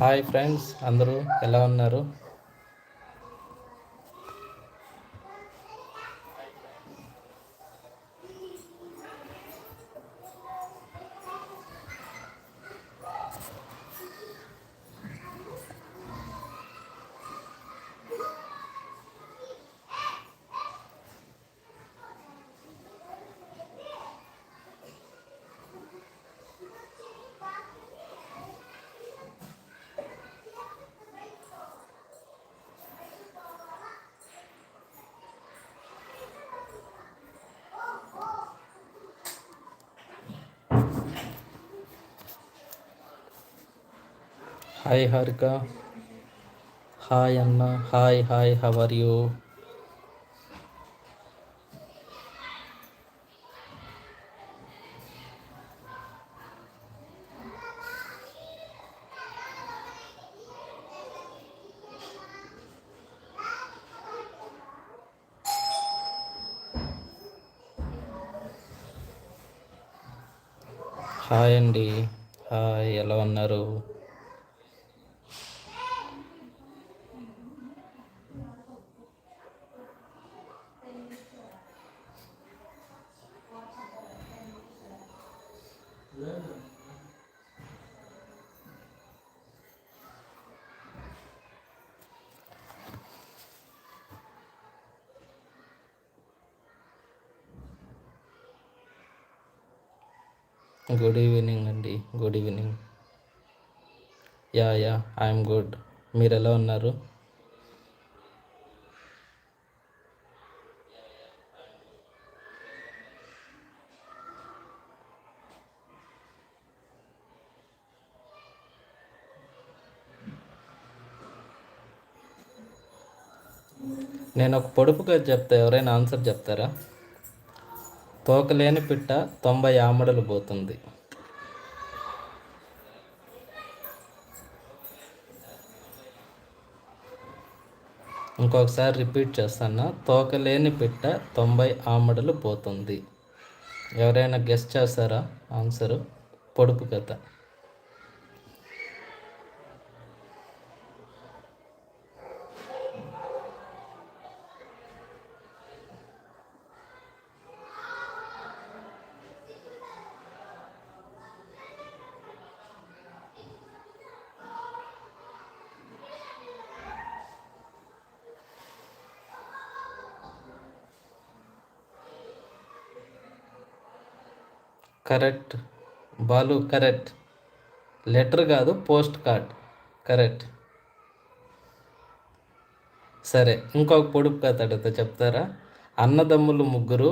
Hi friends అందరూ ఎలా ఉన్నారు Hi Harika. Hi Anna. Hi, how are you? Good evening అండి good evening yeah yeah I'm good మీరు ఎలా ఉన్నారు నేను ఒక పొడుపుగా చెప్తా ఎవరైనా ఆన్సర్ చెప్తారా తోకలేని పిట్ట తొంభై ఆమడలు పోతుంది ఇంకొకసారి రిపీట్ చేస్తాను తోకలేని పిట్ట తొంభై ఆమడలు పోతుంది ఎవరైనా గెస్ట్ చేస్తారా ఆన్సరు పొడుపు కథ కరెక్ట్ బాలు కరెక్ట్ లెటర్ కాదు పోస్ట్ కార్డ్ కరెక్ట్ సరే ఇంకొక పొడుపు కథ అడిగితే చెప్తారా అన్నదమ్ములు ముగ్గురు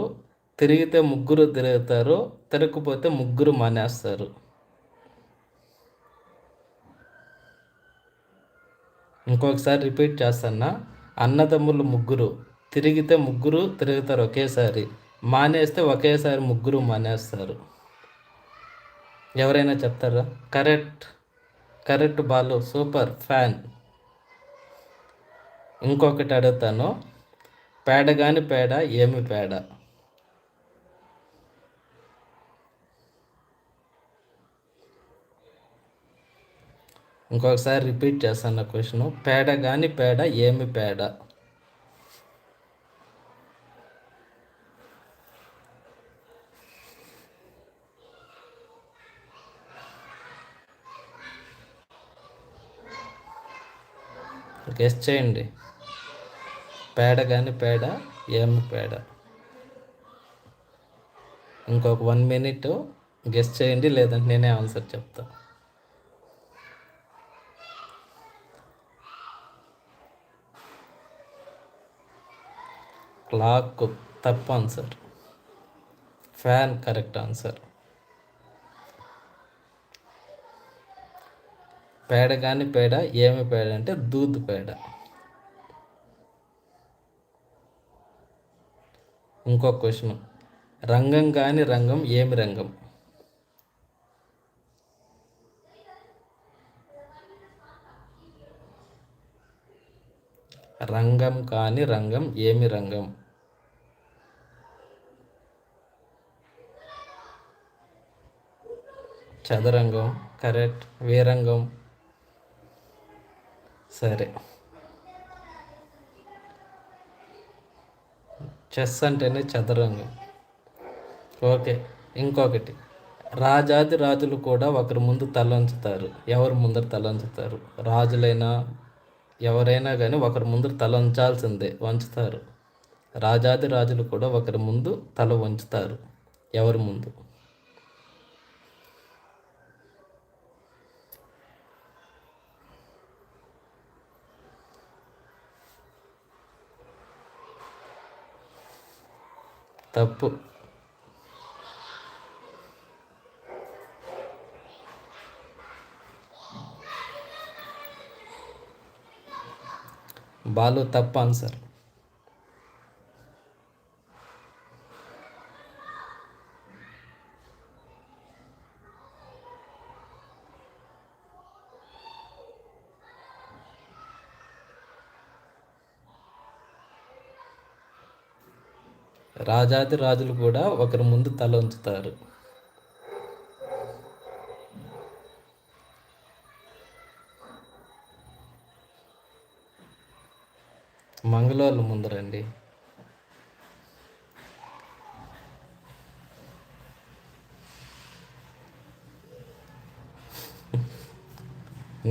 తిరిగితే ముగ్గురు తిరుగుతారు తిరగకపోతే ముగ్గురు మానేస్తారు ఇంకొకసారి రిపీట్ చేస్తానా అన్నదమ్ములు ముగ్గురు తిరిగితే ముగ్గురు తిరుగుతారు ఒకేసారి మానేస్తే ఒకేసారి ముగ్గురు మానేస్తారు ఎవరైనా చెప్తారా correct correct Balu super fan ఇంకొకటి అడుగుతాను పేడ కాని పేడ ఏమి పేడ ఇంకొకసారి రిపీట్ చేస్తాను క్వశ్చన్ పేడ కాని పేడ ఏమి పేడ గెస్ చేయండి పేడ కానీ పేడ ఏం పేడ ఇంకొక వన్ మినిట్ గెస్ చేయండి లేదంటే నేనే ఆన్సర్ చెప్తా క్లాక్ తప్పు ఆన్సర్ ఫ్యాన్ కరెక్ట్ ఆన్సర్ పేడ కానీ పేడ ఏమి పేడ అంటే దూద్ పేడ ఇంకో క్వశ్చన్ రంగం కాని రంగం ఏమి రంగం రంగం కాని రంగం ఏమి రంగం చదరంగం కరెక్ట్ వేరంగం సరే చెస్ అంటేనే చదరంగం ఓకే ఇంకొకటి రాజాది రాజులు కూడా ఒకరి ముందు తలంచుతారు ఎవరి ముందర తలంచుతారు రాజులైనా ఎవరైనా కానీ ఒకరి ముందు తల ఉంచాల్సిందే వంచుతారు రాజాది రాజులు కూడా ఒకరి ముందు తల వంచుతారు ఎవరి ముందు తప్పు బాలు తప్పు ఆన్సర్ ప్రజాతి రాజులు కూడా ఒకరి ముందు తల ఉంచుతారు మంగళవారం ముందరండి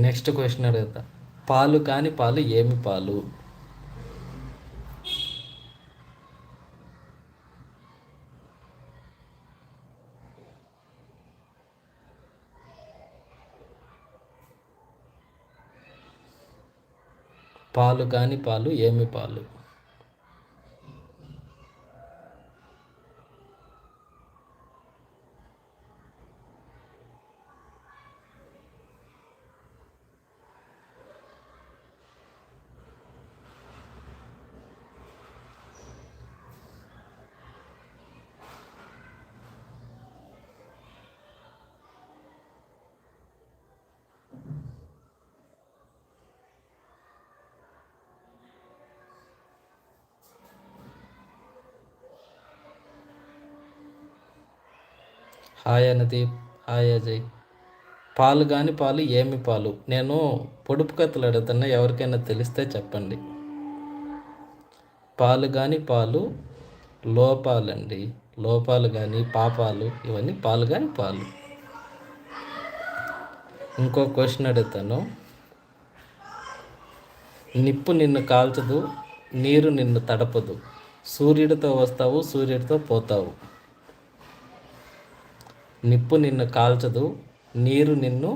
నెక్స్ట్ క్వశ్చన్ అడుగుతా పాలు కాని పాలు ఏమి పాలు పాలు కాని పాలు ఏమి పాలు హాయ్ అనుదీప్ హాయ్ అజయ్ పాలు కాని పాలు ఏమి పాలు నేను పొడుపు కథలు అడుగుతున్నా ఎవరికైనా తెలిస్తే చెప్పండి పాలు కాని పాలు లోపాలండి లోపాలు కానీ పాపాలు ఇవన్నీ పాలు కాని పాలు ఇంకో క్వశ్చన్ అడుగుతాను నిప్పు నిన్ను కాల్చదు నీరు నిన్ను తడపదు సూర్యుడితో వస్తావు సూర్యుడితో పోతావు నిప్పు నిన్ను కాల్చదు నీరు నిన్ను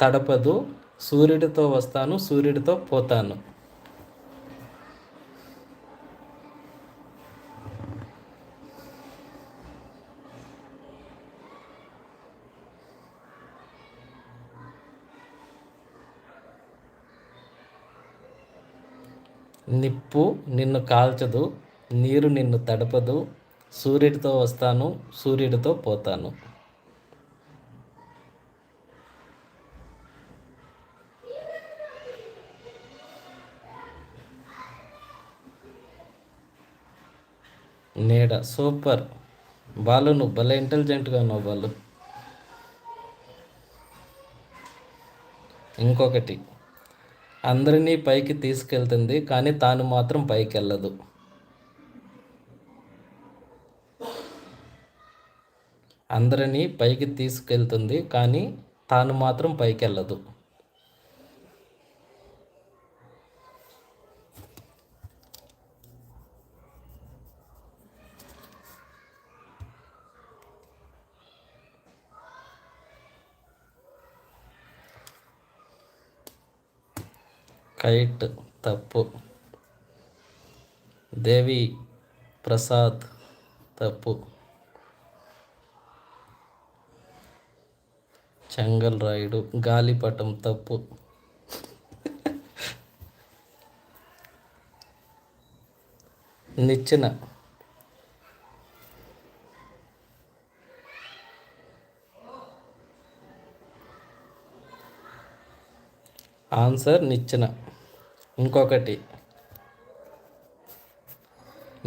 తడపదు సూర్యుడితో వస్తాను సూర్యుడితో పోతాను నిప్పు నిన్ను కాల్చదు నీరు నిన్ను తడపదు సూర్యుడితో వస్తాను సూర్యుడితో పోతాను నీడ సూపర్ బాలు నువ్వు భలే ఇంటెలిజెంట్గా ఉన్నావు బాలు ఇంకొకటి అందరినీ పైకి తీసుకెళ్తుంది కానీ తాను మాత్రం పైకి వెళ్ళదు అందరినీ పైకి తీసుకెళ్తుంది కానీ తాను మాత్రం పైకి వెళ్ళదు కైట్ తప్పు దేవి ప్రసాద్ తప్పు చెంగల్ రాయుడు గాలిపటం తప్పు నిచ్చెన ఆన్సర్ నిచ్చెన ఇంకొకటి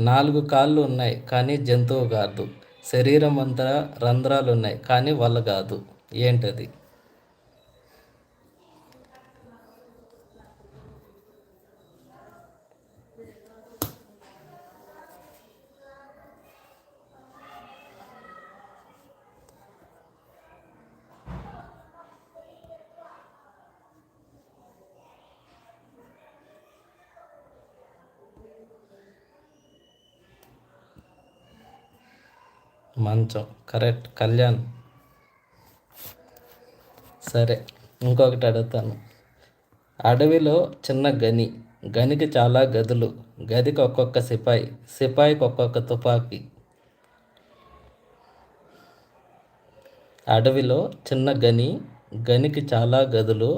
నాలుగు కాళ్ళు ఉన్నాయి కానీ జంతువు కాదు శరీరం అంతా రంధ్రాలు ఉన్నాయి కానీ వల్ల కాదు ఏంటది మంచం కరెక్ట్ కళ్యాణ్ సరే ఇంకొకటి అడుగుతాను అడవిలో చిన్న గని గనికి చాలా గదులు గదికి ఒక్కొక్క సిపాయి సిపాయికి ఒక్కొక్క తుపాకీ అడవిలో చిన్న గని గనికి చాలా గదులు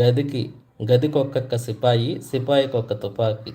గదికి గదికి ఒక్కొక్క సిపాయి సిపాయికి ఒక్క తుపాకీ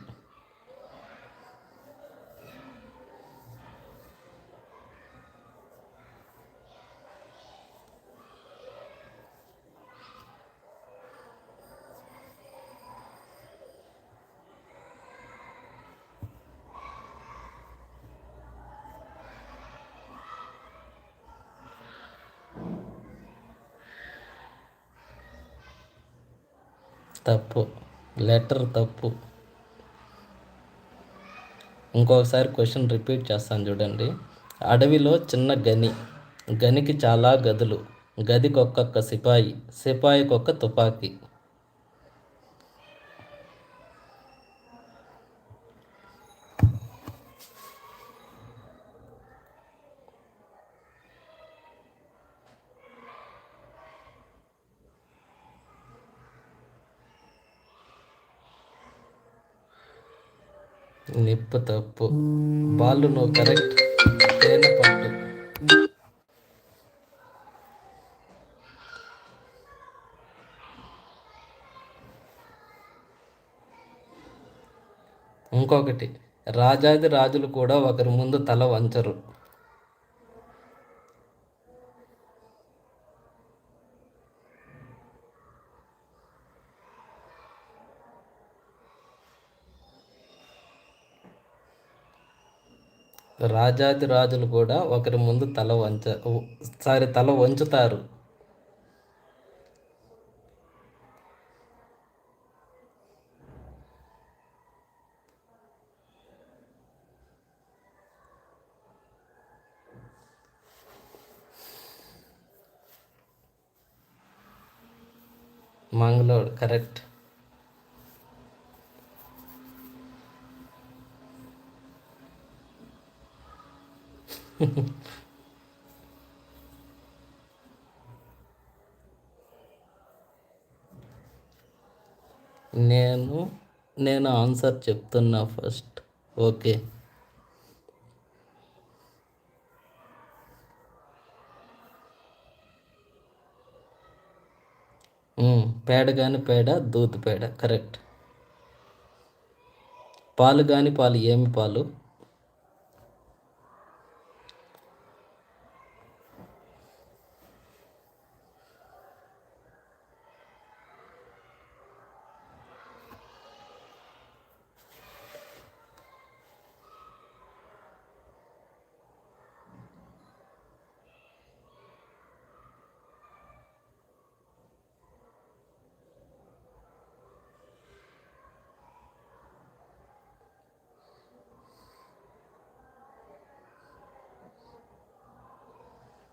తప్పు లెటర్ తప్పు ఇంకొకసారి క్వశ్చన్ రిపీట్ చేస్తాను చూడండి అడవిలో చిన్న గని గనికి చాలా గదులు గదికొక్క సిపాయి సిపాయికొక్క తుపాకీ తప్పు తప్పు బాల్ నువ్వు కరెక్ట్ తేనె పట్టు ఇంకొకటి రాజాది రాజులు కూడా ఒకరి ముందు తల వంచరు రాజాది రాజులు కూడా ఒకరి ముందు తల వంచ సారీ తల వంచుతారు ఆన్సర్ చెప్తున్నా ఫస్ట్ ఓకే పేడ కాని పేడ దూత్ పేడ కరెక్ట్ పాలు కాని పాలు ఏమి పాలు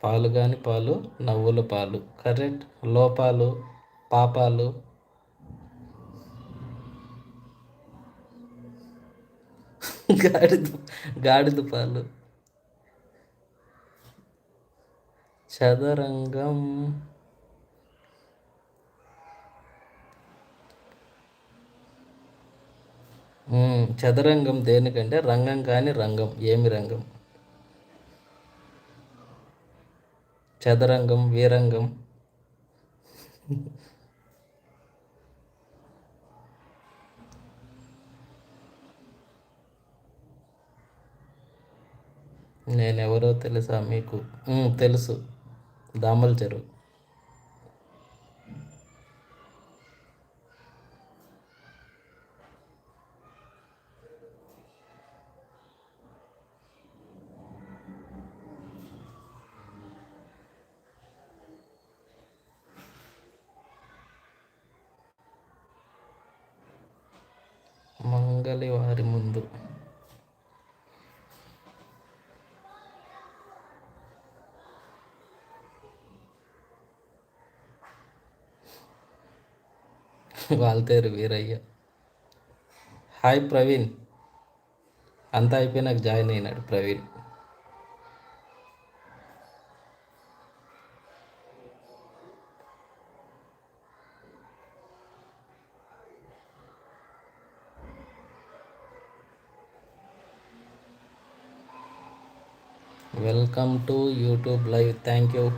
పాలు కాని పాలు నవ్వుల పాలు కరెక్ట్ లోపాలు పాపాలు గాడిద గాడిద పాలు చదరంగం చదరంగం దేనికంటే రంగం కాని రంగం ఏమి రంగం చదరంగం వీరంగం నేనెవరో తెలుసా మీకు తెలుసు దామల్ చెరువు పగలి వారి ముందు వాల్తేరు వీరయ్య హాయ్ ప్రవీణ్ అంతా అయిపోయినాక జాయిన్ అయినాడు Praveen welcome to youtube live thank you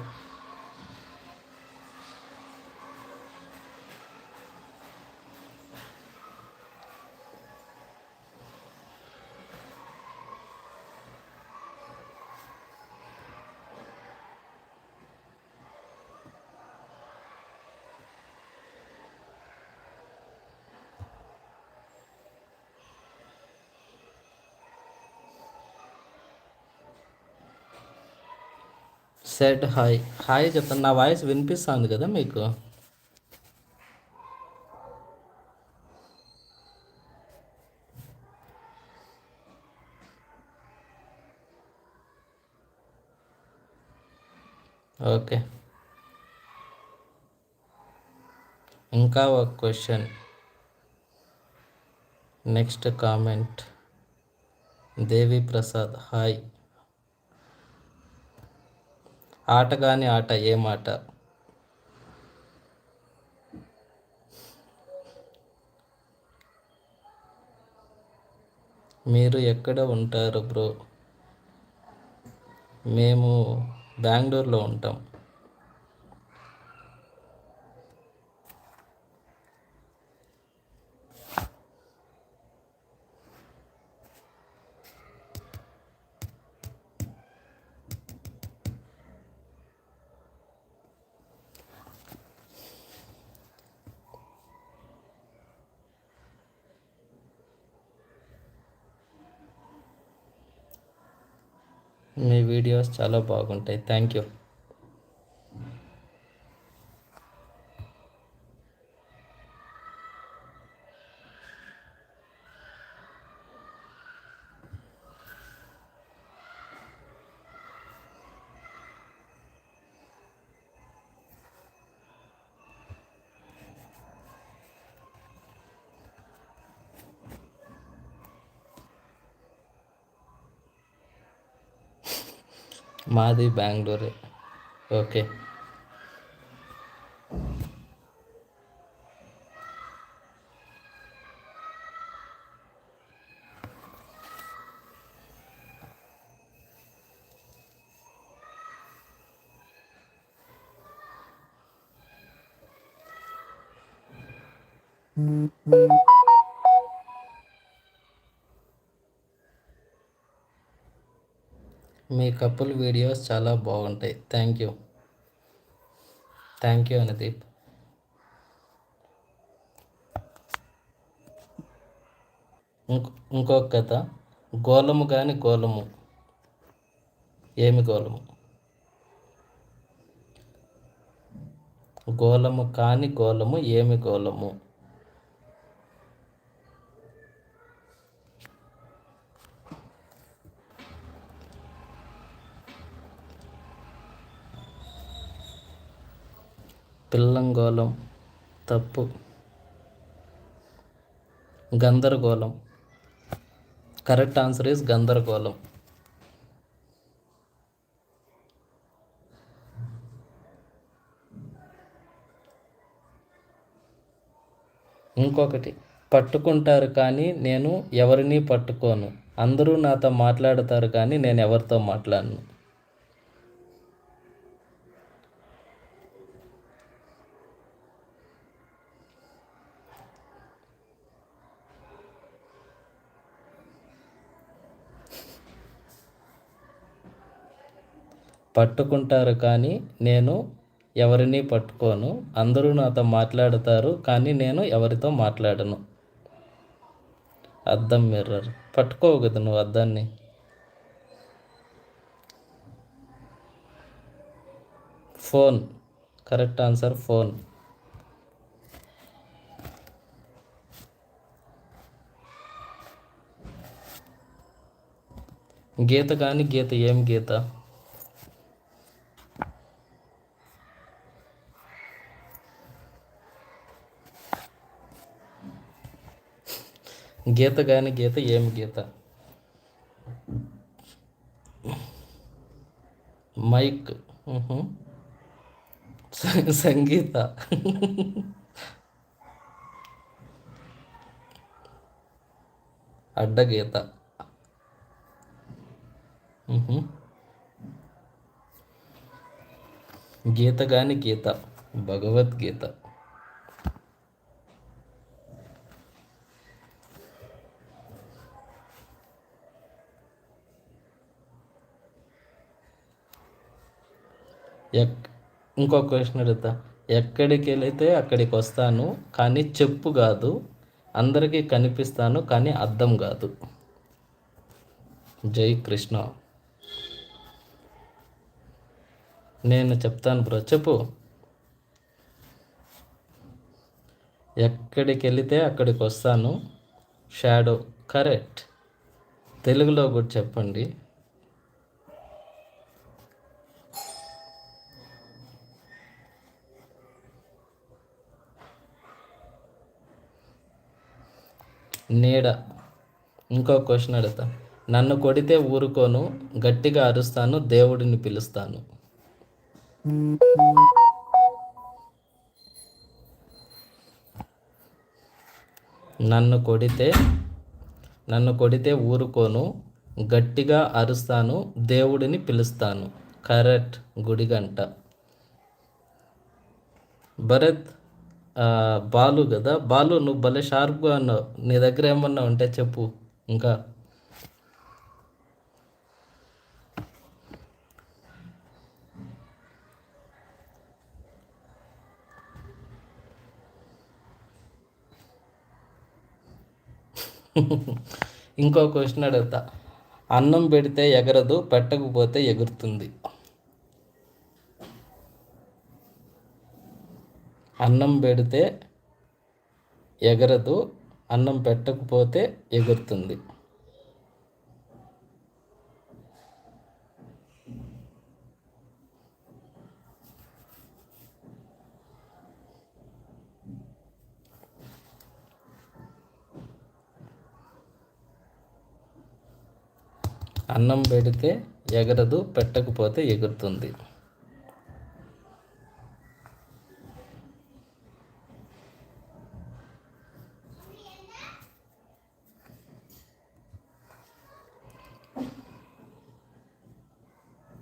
సెట్ హాయ్ హాయ్ చెప్తాను నా వాయిస్ వినిపిస్తుంది కదా మీకు ఓకే ఇంకా ఒక question next comment Devi Prasad hi ఆట కాని ఆట ఏ మాట మీరు ఎక్కడ ఉంటారు బ్రో మేము బెంగళూరులో ఉంటాం మీ వీడియోస్ చాలా బాగుంటాయి థ్యాంక్ యూ మాది బెంగళూరే ఓకే Mm-hmm. మీ కపుల్ వీడియోస్ చాలా బాగుంటాయి thank you thank you Anadeep ఇంకొక కథ గోళము కాని గోలము ఏమి గోలము గోళము కాని గోలము ఏమి గోలము పిల్లంగోళం తప్పు గందరగోళం కరెక్ట్ ఆన్సర్ ఈస్ గందరగోళం ఇంకొకటి పట్టుకుంటారు కానీ నేను ఎవరిని పట్టుకోను అందరూ నాతో మాట్లాడతారు కానీ నేను ఎవరితో మాట్లాడను పట్టుకుంటారు కానీ నేను ఎవరిని పట్టుకోను అందరూ నాతో మాట్లాడతారు కానీ నేను ఎవరితో మాట్లాడను అద్దం మిర్రర్ పట్టుకోవు కదా నువ్వు అద్దాన్ని ఫోన్ కరెక్ట్ ఆన్సర్ ఫోన్ గీత కానీ గీత ఏం గీత గీత కాని గీత ఏమి గీత మైక్ సంగీత అడ్డగీత గీత కాని గీత భగవద్గీత ఎక్ ఇంకో క్వశ్చన్ అడుగుతా ఎక్కడికి వెళితే అక్కడికి వస్తాను కానీ చెప్పు కాదు అందరికీ కనిపిస్తాను కానీ అర్థం కాదు జై కృష్ణ నేను చెప్తాను బ్రో చెప్పు ఎక్కడికి వెళితే అక్కడికి వస్తాను షాడో కరెక్ట్ తెలుగులో కూడా చెప్పండి నీడ ఇంకో క్వశ్చన్ అడుగుతా నన్ను కొడితే ఊరుకోను గట్టిగా అరుస్తాను దేవుడిని పిలుస్తాను నన్ను కొడితే నన్ను కొడితే ఊరుకోను గట్టిగా అరుస్తాను దేవుడిని పిలుస్తాను కరెక్ట్ గుడిగంట భరత్ బాలు కదా బాలు నువ్వు భలే షార్ప్గా అన్నావు నీ దగ్గర ఏమన్నా ఉంటే చెప్పు ఇంకా ఇంకో క్వశ్చన్ అడుగుతా అన్నం పెడితే ఎగరదు పెట్టకపోతే ఎగురుతుంది అన్నం పెడితే ఎగరదు అన్నం పెట్టకపోతే ఎగురుతుంది అన్నం పెడితే ఎగరదు పెట్టకపోతే ఎగురుతుంది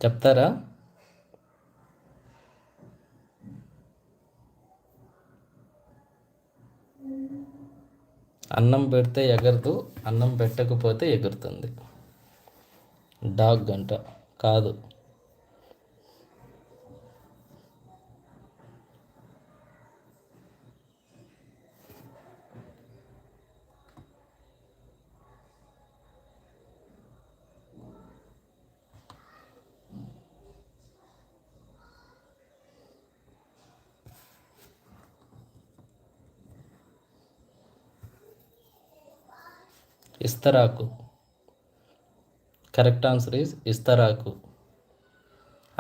చెప్తారా అన్నం పెడితే ఎగరదు అన్నం పెట్టకపోతే ఎగురుతుంది డాగ్ అంట కాదు ఇస్తరాకు కరెక్ట్ ఆన్సర్ ఈజ్ ఇస్తరాకు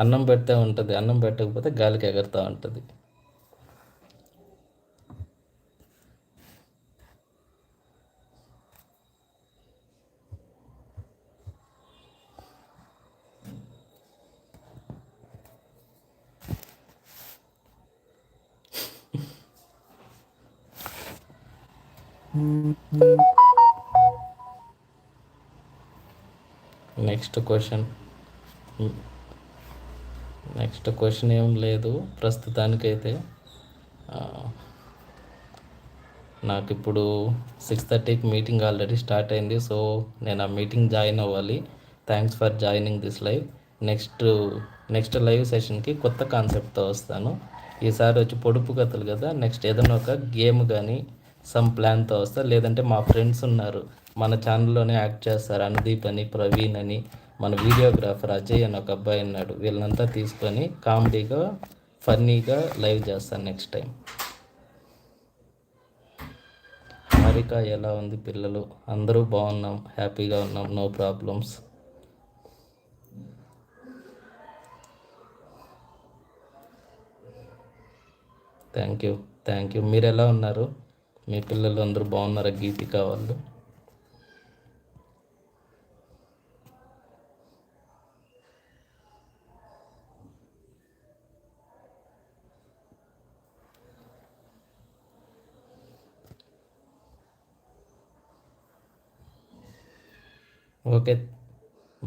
అన్నం పెడితే ఉంటుంది అన్నం పెట్టకపోతే గాలికి ఎగరుతూ ఉంటుంది నెక్స్ట్ క్వశ్చన్ నెక్స్ట్ క్వశ్చన్ ఏం లేదు ప్రస్తుతానికైతే నాకు ఇప్పుడు సిక్స్ థర్టీకి మీటింగ్ ఆల్రెడీ స్టార్ట్ అయింది సో నేను ఆ మీటింగ్ జాయిన్ అవ్వాలి thanks for joining this live next next live సెషన్కి కొత్త కాన్సెప్ట్తో వస్తాను ఈసారి వచ్చి పొడుపు కథలు కదా నెక్స్ట్ ఏదైనా ఒక గేమ్ కానీ సమ్ ప్లాన్తో వస్తా లేదంటే మా ఫ్రెండ్స్ ఉన్నారు మన ఛానల్లోనే యాక్ట్ చేస్తారు అనుదీప్ అని ప్రవీణ్ అని మన వీడియోగ్రాఫర్ అజయ్ అని ఒక అబ్బాయి ఉన్నాడు వీళ్ళంతా తీసుకొని కామెడీగా ఫన్నీగా లైవ్ చేస్తాను నెక్స్ట్ టైం హారిక ఎలా ఉంది పిల్లలు అందరూ బాగున్నాం హ్యాపీగా ఉన్నాం no problems thank you thank you మీరు ఎలా ఉన్నారు మీ పిల్లలు అందరూ బాగున్నారా గీతిక వాళ్ళు ఓకే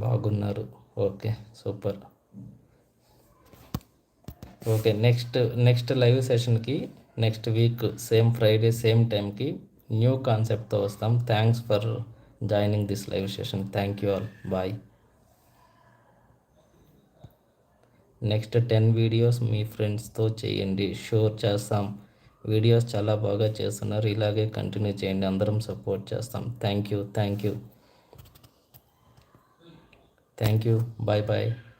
బాగున్నారు okay super okay next next live సెషన్కి next week same Friday same టైంకి న్యూ కాన్సెప్ట్తో వస్తాం thanks for joining this live session thank you all bye next ten videos మీ ఫ్రెండ్స్తో చేయండి షూర్ చేస్తాం వీడియోస్ చాలా బాగా చేస్తున్నారు ఇలాగే కంటిన్యూ చేయండి అందరం సపోర్ట్ చేస్తాం thank you thank you thank you bye bye